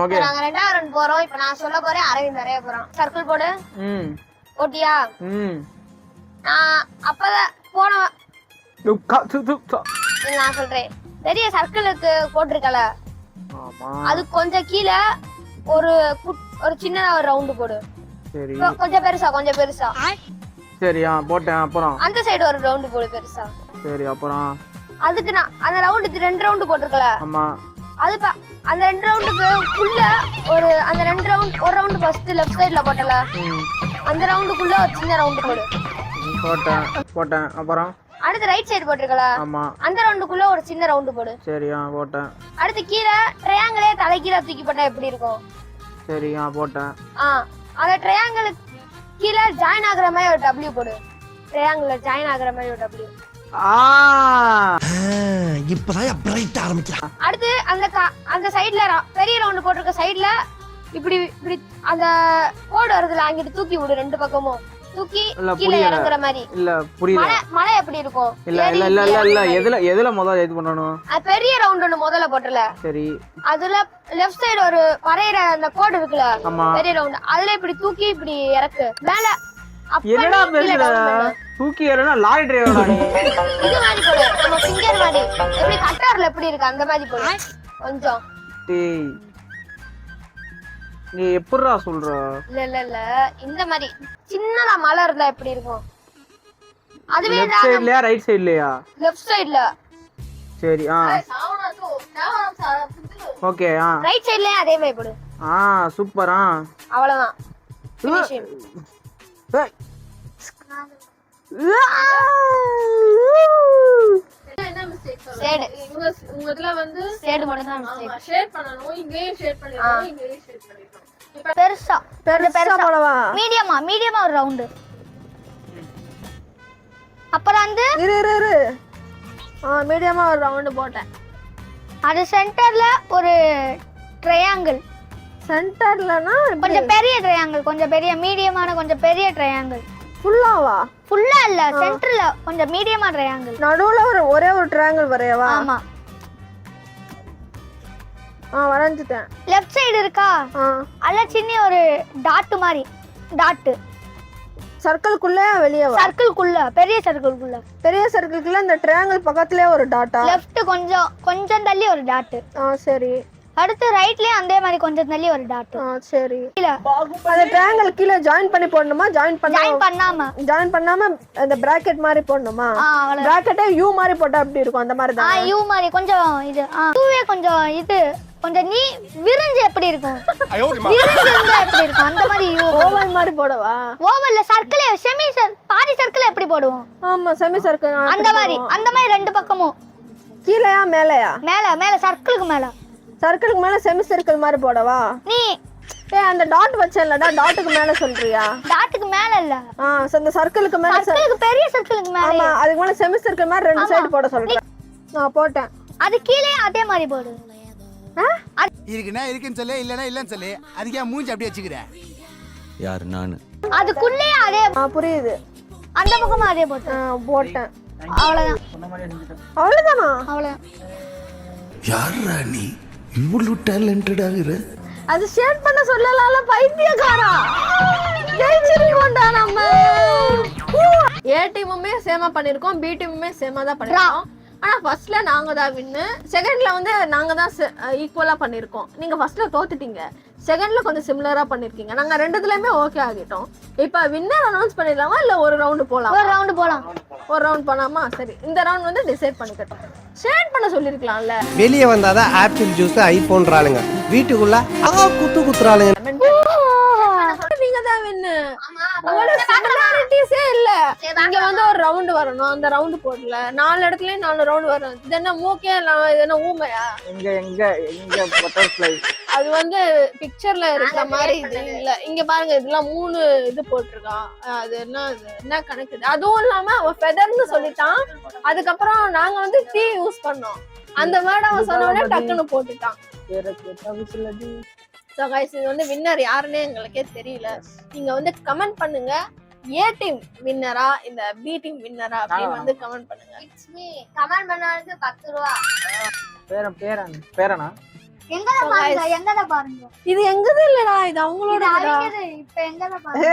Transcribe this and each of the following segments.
Okay. நாங்க ரெண்டாவது round போறோம். இப்ப நான் சொல்ல போறேன் அரவிந்த் வரைய போறோம் சர்க்கிள் போடு. ம். ஓட்டியா ம். நான் அப்பதான் போன நான் சொல்றேன். பெரிய சர்க்கிளுக்கு போட்டிருக்கல. அது கொஞ்சம் கீழே ஒரு ஒரு சின்னதா ஒரு ரவுண்டு போடு. கொஞ்சம் பெருசா கொஞ்சம் பெருசா. சரி ஆ போட்டேன் அப்புறம். அந்த சைடு ஒரு ரவுண்டு போடு பெருசா. சரி அப்புறம். அதுக்கு நான் அந்த ரவுண்டுக்கு ரெண்டு ரவுண்டு போட்டிருக்கல. ஆமா. அது அந்த ரெண்டு ரவுண்டுக்கு உள்ள ஒரு அந்த ரெண்டு ரவுண்ட் ஒரு ரவுண்டு ஃபர்ஸ்ட் லெஃப்ட் சைடுல போட்டல. அந்த ரவுண்டுக்குள்ள ஒரு சின்ன ரவுண்டு போடு. போட்டேன் போட்டேன். அப்புறம்? அடுத்து ரைட் சைடு போட்டிருக்கல. ஆமா. அந்த ரவுண்டுக்குள்ள ஒரு சின்ன ரவுண்டு போடு. சரி ஆ போட்டேன். அடுத்து கீழே ட்ரையாங்கிளே தலை கீழே தூக்கி போட்டா எப்படி இருக்கும்? சரி ஆ போட்டேன். ஆ அந்த ட்ரையாங்கிளுக்கு கீழே ஜாயின் ஆகுற மாதிரி ஒரு டபிள்யூ போடு. ட்ரையாங்கிள் ஜாயின் ஆகுற மாதிரி ஒரு டபிள்யூ இப்பதான் பிரைட் ஆரம்பிக்கிறான் அடுத்து அந்த அந்த சைடுல பெரிய ரவுண்டு போட்டிருக்க சைடுல இப்படி இப்படி அந்த கோடு வருதுல அங்கிட்டு தூக்கி விடு ரெண்டு பக்கமும். தூக்கி கீழே. இறங்குற மாதிரி. இல்ல புரியல. மலை மலை எப்படி இருக்கும்? இல்ல. எதுல எதுல முதல்ல இது பெரிய ரவுண்ட் ஒண்ணு முதல்ல போட்டல சரி. அதுல லெஃப்ட் சைடு ஒரு வரைகிற அந்த கோடு இருக்குல்ல ஆமா. பெரிய ரவுண்ட் அதுல இப்படி தூக்கி இப்படி இறக்கு. மேல என்னடா பண்ணி கீழே பேசுற? down பண்ணு. தூக்கி ஏறனா லாரி டிரைவரா நீ இது மாதிரி போடு. நம்ம ஃபிங்கர் மாதிரி. எப்படி கட்டார்ல எப்படி இருக்கு? அந்த மாதிரி போடு. கொஞ்சம். டேய். நீ எப்படிடா சொல்ற? இல்ல இல்ல இல்ல. இந்த மாதிரி சின்னதா மலை இருந்தா எப்படி இருக்கும்? அதுவே லெஃப்ட் சைடுலயா ரைட் சைடுலயா லெஃப்ட் சைடுல சரி ஆ. ஓகே ஆ. ரைட் சைடுலயே அதே மாதிரி போடு. ஆ சூப்பர் ஆ. அவ்வளவுதான். பெருசா. பெருசா போடவா? மீடியமா மீடியமா ஒரு ரவுண்டு அப்புறம் வந்து இரு இரு இரு. ஆ மீடியமா ஒரு ரவுண்டு போட்டேன். அது சென்டர்ல ஒரு ட்ரையாங்கிள் சென்டர்லனா கொஞ்சம் பெரிய ட்ரையாங்கிள் கொஞ்சம் பெரிய மீடியமான கொஞ்சம் பெரிய ட்ரையாங்கிள் ஃபுல்லாவா? ஃபுல்லா இல்ல சென்டர்ல கொஞ்சம் மீடியமா ட்ரையாங்கிள் நடுவுல ஒரு ஒரே ஒரு ட்ரையாங்கிள் வரையவா? ஆமா. ஆ வரைஞ்சிட்டேன். லெஃப்ட் சைடு இருக்கா? அல்ல சின்ன ஒரு டாட் மாதிரி டாட் சர்க்கிள்குள்ளே வெளியவா சர்க்கிள்குள்ள பெரிய சர்க்கிள்குள்ள பெரிய சர்க்கிள்குள்ள இந்த ட்ரையாங்கிள் பக்கத்துலயே ஒரு டாட்டா லெஃப்ட் கொஞ்சம் கொஞ்சம் தள்ளி ஒரு டாட் ஆ சரி. அடுத்து ரைட்லயும் அதே மாதிரி கொஞ்சம் தள்ளி ஒரு டாட் ஆ சரி. இல்ல அந்த ட்ரையாங்கிள் கீழே ஜாயின் பண்ணி போடணுமா? ஜாயின் பண்ண ஜாயின் பண்ணாம. ஜாயின் பண்ணாம அந்த பிராக்கெட் மாதிரி போடணுமா? பிராக்கெட்டே யூ மாதிரி போட்டா எப்படி இருக்கும்? அந்த மாதிரி ஆ தான்? யூ மாதிரி கொஞ்சம் இது யூவே கொஞ்சம் இது கொஞ்சம் நீ விரிஞ்சு எப்படி இருக்கும்? விரிஞ்சு இருந்தா எப்படி இருக்கும்? அந்த மாதிரி யூ ஓவல் மாதிரி போடவா? ஓவல்ல சர்க்கிள் செமி பாதி சர்க்கிள் எப்படி போடுவோம்? ஆமா செமி சர்க்கிள் அந்த மாதிரி அந்த மாதிரி ரெண்டு பக்கமும். கீழயா மேலயா? மேல மேல சர்க்கிளுக்கு மேல. சர்க்கிளுக்கு மேல செமி சர்க்கிள் மாதிரி போடவா? நீ ஏ அந்த டாட் வச்சேன்லடா டாட்டுக்கு மேல சொல்றியா? டாட்டுக்கு மேல இல்ல. ஆ அந்த சர்க்கிளுக்கு மேல சர்க்கிளுக்கு பெரிய சர்க்கிளுக்கு மேல ஆமா அதுக்கு மேல செமி சர்க்கிள் மாதிரி ரெண்டு சைடு போட சொல்றேன். நான் போட்டேன். அது கீழே அதே மாதிரி போடு. இருக்குன்னா இருக்குன்னு சொல்லு இல்லைன்னா இல்லைன்னு சொல்லு. அதுக்கே மூஞ்சி அப்படியே வச்சுக்கிறேன் யார்? நானு. அதுக்குள்ளே அதே ஆ புரியுது. அந்த பக்கமும் அதே போட்டு. ஆ போட்டேன். அவ்வளவுதான். அவ்வளவுதானா? அவ்வளவுதான் யாரா நீ? இவ்வளவு டேலண்டட் ஆகுற அது ஷேட் பண்ண சொல்லலாம்ல பைத்தியக்காரா? ஜெயிச்சிருக்கோம்டா நம்ம. ஏ டீமுமே சேமா பண்ணிருக்கோம் பி டீமுமே சேமா தான் பண்ணிருக்கோம். ஆனா ஃபர்ஸ்ட்ல நாங்க தான் வின்னு செகண்ட்ல வந்து நாங்க தான் ஈக்குவலா பண்ணிருக்கோம். நீங்க ஃபர்ஸ்ட்ல தோத்துட்டீங்க. செகண்ட்ல கொஞ்சம் சிமிலரா பண்ணிருக்கீங்க. நாங்க ரெண்டுத்துலயுமே ஓகே ஆகிட்டோம். இப்ப வின்னர் அனௌன்ஸ் பண்ணிடலாமா இல்ல ஒரு ரவுண்டு போலாம்? ஒரு ரவுண்டு போலாம். ஒரு ரவுண்ட் போனாமா சரி இந்த ரவுண்ட் வந்து டிசைட் பண்ணிக்கட்டும். ஷேட் பண்ண சொல்லிருக்கலாம்ல. வெளியே வந்தாதான் ஆப்பிள் ஜூஸ் ஐபோன்றாளுங்க வீட்டுக்குள்ள ஆ குத்து குத்துறாளுங்க. நீங்க தான் வின்னு. சிமிலாரிட்டிஸே இல்ல. இங்க வந்து ஒரு ரவுண்ட் வரணும். அந்த ரவுண்ட் போடல. நாலு இடத்துலயும் நாலு ரவுண்ட் வரும் இது என்ன மூக்கே இல்லாம இது என்ன ஊமையா? எங்க எங்க எங்க பட்டர்ஃப்ளை அது வந்து பிக்சர்ல இருக்கிற மாதிரி இது இல்ல. இங்க பாருங்க இதெல்லாம் மூணு இது போட்டிருக்கான். அது என்ன அது என்ன கணக்கு இது? அதுவும் இல்லாம அவன் ஃபெதர்னு சொல்லிட்டான். அதுக்கப்புறம் நாங்க வந்து டீ யூஸ் பண்ணோம். அந்த வேர்ட் அவன் சொன்ன உடனே டக்குன்னு போட்டுட்டான். ஸோ கைஸ் இது வந்து வின்னர் யாருன்னே எங்களுக்கே தெரியல. நீங்க வந்து கமெண்ட் பண்ணுங்க. ஏ டீம் வின்னரா இந்த பி டீம் வின்னரா அப்படின்னு வந்து கமெண்ட் பண்ணுங்க. கமெண்ட் பண்ணவனுக்கு பத்து ரூபா. பேரன் பேரன் பேரனா? பாருங்க பாருங்க. இது எங்கது இல்லடா இது அவங்களோட. இப்ப பாருங்க.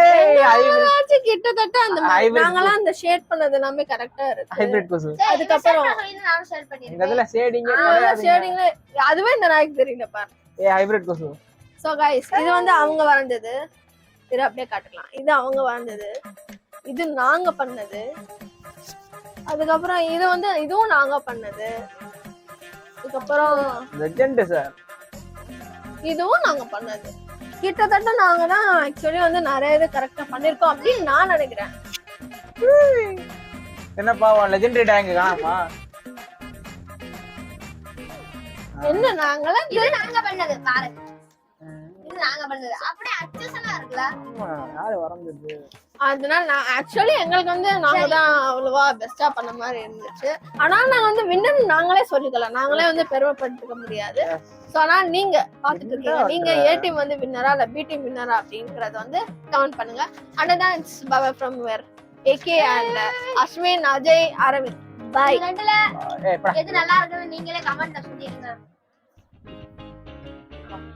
கிட்டத்தட்ட அந்த. நாங்களாம் அந்த ஷேட் பண்ணது எல்லாமே கரெக்டா இருக்கு. ஹைபிரிட் ஷேர் பண்ணிருக்கேன். ஷேடிங் ஷேடிங்ல அதுவே இந்த நாய்க்கு தெரியல பாரு ஏ ஹைபிரிட் கொசு சோ கைஸ் இது வந்து அவங்க வரைஞ்சது. இது அப்படியே காட்டுக்கலாம் இது அவங்க வரைஞ்சது இது நாங்க பண்ணது. அதுக்கப்புறம் இது வந்து இதுவும் நாங்க பண்ணது. அதுக்கப்புறம் லெஜெண்ட் சார் இதுவும் நாங்க பண்ணது. கிட்டத்தட்ட நாங்க தான் ஆக்சுவலி வந்து நிறைய இது கரெக்டா பண்ணிருக்கோம் அப்படின்னு நான் நினைக்கிறேன். என்னப்பா லெஜெண்டரி டேங்க் காணாமா? என்ன நாங்களாம் இது நாங்க பண்ணது பாரு. இது நாங்க பண்ணது அப்படியே அச்சசனா இருக்குல்ல? ஆமா, யாரு வரைஞ்சது? அதனால நான் ஆக்சுவலி எங்களுக்கு வந்து நாங்க தான் அவ்வளவா பெஸ்டா பண்ண மாதிரி இருந்துச்சு. ஆனா நாங்க வந்து வின்னர் நாங்களே சொல்லிக்கலாம் நாங்களே வந்து பெருமைப்படுத்திக்க முடியாது. சோ ஆனா நீங்க பாத்துட்டு இருக்கீங்க. நீங்க ஏ டீம் வந்து வின்னரா இல்ல பி டீம் வின்னரா அப்படிங்கறத வந்து கமெண்ட் பண்ணுங்க. அண்ட் தான் இட்ஸ் பவ from where AK and Aswin Ajay Aravind பாய் ரெண்டுல எது நல்லா இருக்குன்னு நீங்களே கமெண்ட்ல சொல்லிருங்க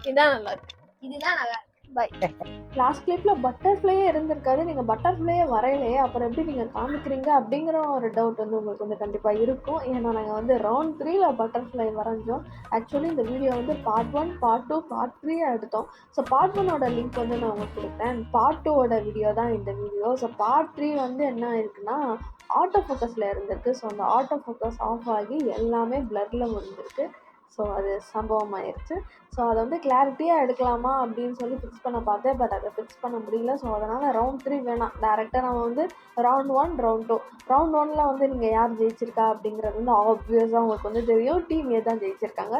இதான் நல்லா இருக்கு. இதுதான் நல்லா லாஸ்ட் கிளிப்ல பட்டர்ஃப்ளையே இருந்திருக்காது நீங்க பட்டர்ஃப்ளையே வரையலையே அப்புறம் எப்படி நீங்க காமிக்கிறீங்க அப்படிங்கிற ஒரு டவுட் வந்து உங்களுக்கு வந்து கண்டிப்பா இருக்கும். ஏன்னா நாங்க வந்து ரவுண்ட் த்ரீல பட்டர்ஃப்ளை வரைஞ்சோம். ஆக்சுவலி இந்த வீடியோ வந்து part one part two part three எடுத்தோம். ஸோ பார்ட் ஒன்னோட லிங்க் வந்து நான் உங்களுக்கு கொடுக்குறேன் பார்ட் டூவோட வீடியோ தான் இந்த வீடியோ ஸோ பார்ட் த்ரீ வந்து என்ன இருக்குன்னா ஆட்டோ ஃபோக்கஸில் இருந்திருக்கு. ஸோ அந்த ஆட்டோ ஃபோக்கஸ் ஆஃப் ஆகி எல்லாமே பிளரில் முடிஞ்சிருக்கு. ஸோ அது சம்பவம் ஆயிடுச்சு ஸோ அதை வந்து கிளாரிட்டியாக எடுக்கலாமா அப்படின்னு சொல்லி ஃபிக்ஸ் பண்ண பார்த்தேன். பட் அதை ஃபிக்ஸ் பண்ண முடியல. ஸோ அதனால் ரவுண்ட் த்ரீ வேணாம். டேரெக்டாக நம்ம வந்து round one round two round ஒனில் வந்து நீங்கள் யார் ஜெயிச்சிருக்கா அப்படிங்கிறது வந்து ஆப்வியஸாக உங்களுக்கு வந்து தெரியும். டீம் ஏ தான் ஜெயிச்சிருக்காங்க.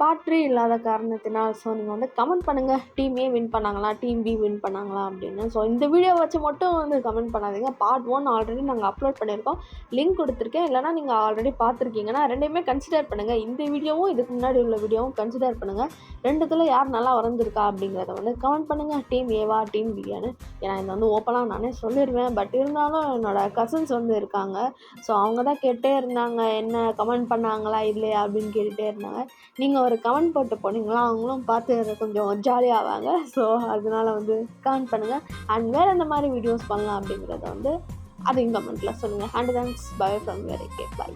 பார்ட் த்ரீ இல்லாத காரணத்தினால் ஸோ நீங்கள் வந்து கமெண்ட் பண்ணுங்கள் டீம் ஏ வின் பண்ணாங்களா? டீம் பி வின் பண்ணாங்களா? அப்படின்னு. ஸோ இந்த வீடியோ வச்சு மட்டும் வந்து கமெண்ட் பண்ணாதீங்க. பார்ட் ஒன் ஆல்ரெடி நாங்கள் அப்லோட் பண்ணியிருக்கோம். லிங்க் கொடுத்துருக்கேன். இல்லைனா நீங்கள் ஆல்ரெடி பார்த்துருக்கீங்கன்னா ரெண்டையுமே கன்சிடர் பண்ணுங்கள் இந்த வீடியோவும் இதுக்கு முன்னாடி உள்ள வீடியோவும் கன்சிடர் பண்ணுங்கள் ரெண்டுத்தில் யார் நல்லா வரைஞ்சிருக்கா அப்படிங்கிறத வந்து கமெண்ட் பண்ணுங்கள் டீம் ஏவா டீம் பியான்னு ஏன்னா இதை வந்து ஓப்பனாக நானே சொல்லிடுவேன் பட் இருந்தாலும் என்னோடய கசின்ஸ் வந்து இருக்காங்க. ஸோ அவங்க தான் கேட்டே இருந்தாங்க என்ன கமெண்ட் பண்ணாங்களா இல்லையா அப்படின்னு கேட்டுகிட்டே இருந்தாங்க. நீங்கள் ஒரு கமெண்ட் போட்டு போனீங்களா அவங்களும் பார்த்து கொஞ்சம் ஜாலியாவாங்க ஸோ அதனால வந்து கமெண்ட் பண்ணுங்கள் அண்ட் வேறு இந்த மாதிரி வீடியோஸ் பண்ணலாம் அப்படிங்கிறத வந்து அதையும் கமெண்ட்டில் சொல்லுங்கள் and thanks bye from very K bye